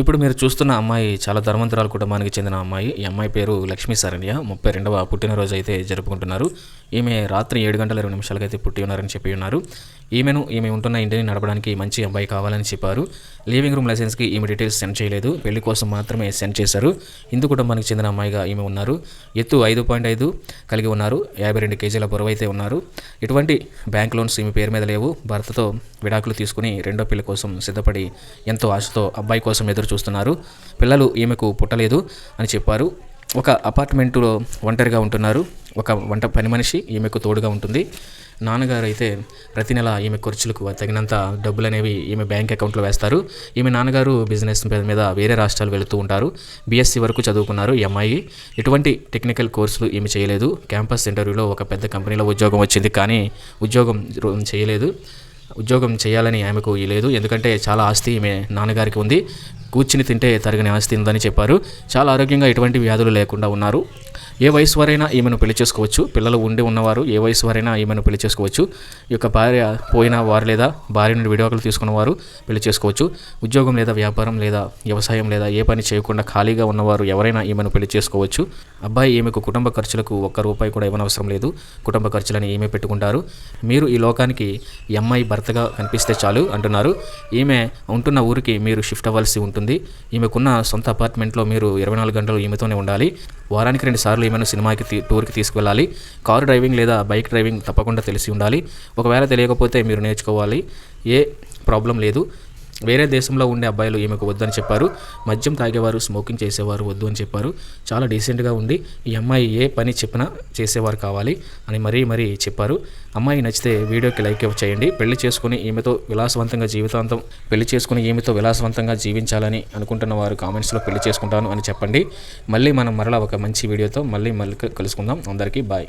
ఇప్పుడు మీరు చూస్తున్న అమ్మాయి చాలా ధర్మంతరాల కుటుంబానికి చెందిన అమ్మాయి. ఈ అమ్మాయి పేరు లక్ష్మీ శరణ్య. ముప్పై రెండవ పుట్టినరోజు అయితే జరుపుకుంటున్నారు. ఈమె రాత్రి ఏడు గంటల ఇరవై నిమిషాలకైతే పుట్టి ఉన్నారని చెప్పి ఉన్నారు. ఈమెను ఈమె ఉంటున్న ఇంటిని నడపడానికి మంచి అబ్బాయి కావాలని చెప్పారు. లీవింగ్ రూమ్ లైసెన్స్కి ఈమె డీటెయిల్స్ సెండ్ చేయలేదు. పెళ్ళి కోసం మాత్రమే సెండ్ చేశారు. హిందూ కుటుంబానికి చెందిన అమ్మాయిగా ఈమె ఉన్నారు. ఎత్తు ఐదు పాయింట్ ఐదు కలిగి ఉన్నారు. యాభై రెండు కేజీల బరువు అయితే ఉన్నారు. ఎటువంటి బ్యాంక్ లోన్స్ ఈమె పేరు మీద లేవు. భర్తతో విడాకులు తీసుకుని రెండో పెళ్ళి కోసం సిద్ధపడి ఎంతో ఆశతో అబ్బాయి కోసం ఎదురు చూస్తున్నారు పిల్లలు ఈమెకు పుట్టలేదు అని చెప్పారు. ఒక అపార్ట్మెంటులో ఒంటరిగా ఉంటున్నారు. ఒక వంట పని మనిషి ఈమెకు తోడుగా ఉంటుంది. నాన్నగారు అయితే ప్రతి నెల ఈమె ఖర్చులకు తగినంత డబ్బులు అనేవి ఈమె బ్యాంక్ అకౌంట్లో వేస్తారు. ఈమె నాన్నగారు బిజినెస్ మీద వేరే రాష్ట్రాలు వెళుతూ ఉంటారు. బీఎస్సీ వరకు చదువుకున్నారు ఈ అమ్మాయి. ఎటువంటి టెక్నికల్ కోర్సులు ఈమె చేయలేదు. క్యాంపస్ ఇంటర్వ్యూలో ఒక పెద్ద కంపెనీలో ఉద్యోగం వచ్చింది కానీ ఉద్యోగం చేయలేదు. ఉద్యోగం చేయాలని ఆమెకు లేదు. ఎందుకంటే చాలా ఆస్తి ఈమె నాన్నగారికి ఉంది. కూర్చుని తింటే తరగని ఆస్తి ఉందని చెప్పారు. చాలా ఆరోగ్యంగా ఎటువంటి వ్యాధులు లేకుండా ఉన్నారు. ఏ వయసు వారైనా ఈమెను పెళ్ళి చేసుకోవచ్చు. పిల్లలు ఉండి ఉన్నవారు ఏ వయసు వారైనా ఈమెను పెళ్ళి చేసుకోవచ్చు. ఈ యొక్క భార్య పోయిన వారు లేదా భార్య నుండి విడాకులు తీసుకున్నవారు పెళ్ళి చేసుకోవచ్చు. ఉద్యోగం లేదా వ్యాపారం లేదా వ్యవసాయం లేదా ఏ పని చేయకుండా ఖాళీగా ఉన్నవారు ఎవరైనా ఈమెను పెళ్ళి చేసుకోవచ్చు. అబ్బాయి ఈమెకు కుటుంబ ఖర్చులకు ఒక్క రూపాయి కూడా ఇవ్వనవసరం లేదు. కుటుంబ ఖర్చులని ఈమె పెట్టుకుంటారు. మీరు ఈ లోకానికి అమ్మాయి భర్తగా కనిపిస్తే చాలు అంటున్నారు. ఈమె ఉంటున్న ఊరికి మీరు షిఫ్ట్ అవ్వాల్సి ఉంటుంది. ఈమెకున్న సొంత అపార్ట్మెంట్లో మీరు ఇరవై నాలుగు గంటలు ఈమెతోనే ఉండాలి. వారానికి రెండు సార్లు ఏమైనా సినిమాకి టూర్కి తీసుకువెళ్ళాలి. కారు డ్రైవింగ్ లేదా బైక్ డ్రైవింగ్ తప్పకుండా తెలిసి ఉండాలి. ఒకవేళ తెలియకపోతే మీరు నేర్చుకోవాలి. ఏ ప్రాబ్లం లేదు. వేరే దేశంలో ఉండే అబ్బాయిలు ఈమెకు వద్దని చెప్పారు. మద్యం తాగేవారు స్మోకింగ్ చేసేవారు వద్దు అని చెప్పారు. చాలా డీసెంట్గా ఉంది ఈ అమ్మాయి ఏ పని చెప్పినా చేసేవారు కావాలి అని మరీ మరీ చెప్పారు. అమ్మాయి నచ్చితే వీడియోకి లైక్ చేయండి. పెళ్ళి చేసుకుని ఈమెతో విలాసవంతంగా జీవితాంతం పెళ్ళి చేసుకుని ఈమెతో విలాసవంతంగా జీవించాలని అనుకుంటున్న వారు కామెంట్స్లో పెళ్ళి చేసుకుంటాను అని చెప్పండి. మళ్ళీ మనం మరలా ఒక మంచి వీడియోతో మళ్ళీ మళ్ళీ కలుసుకుందాం. అందరికీ బాయ్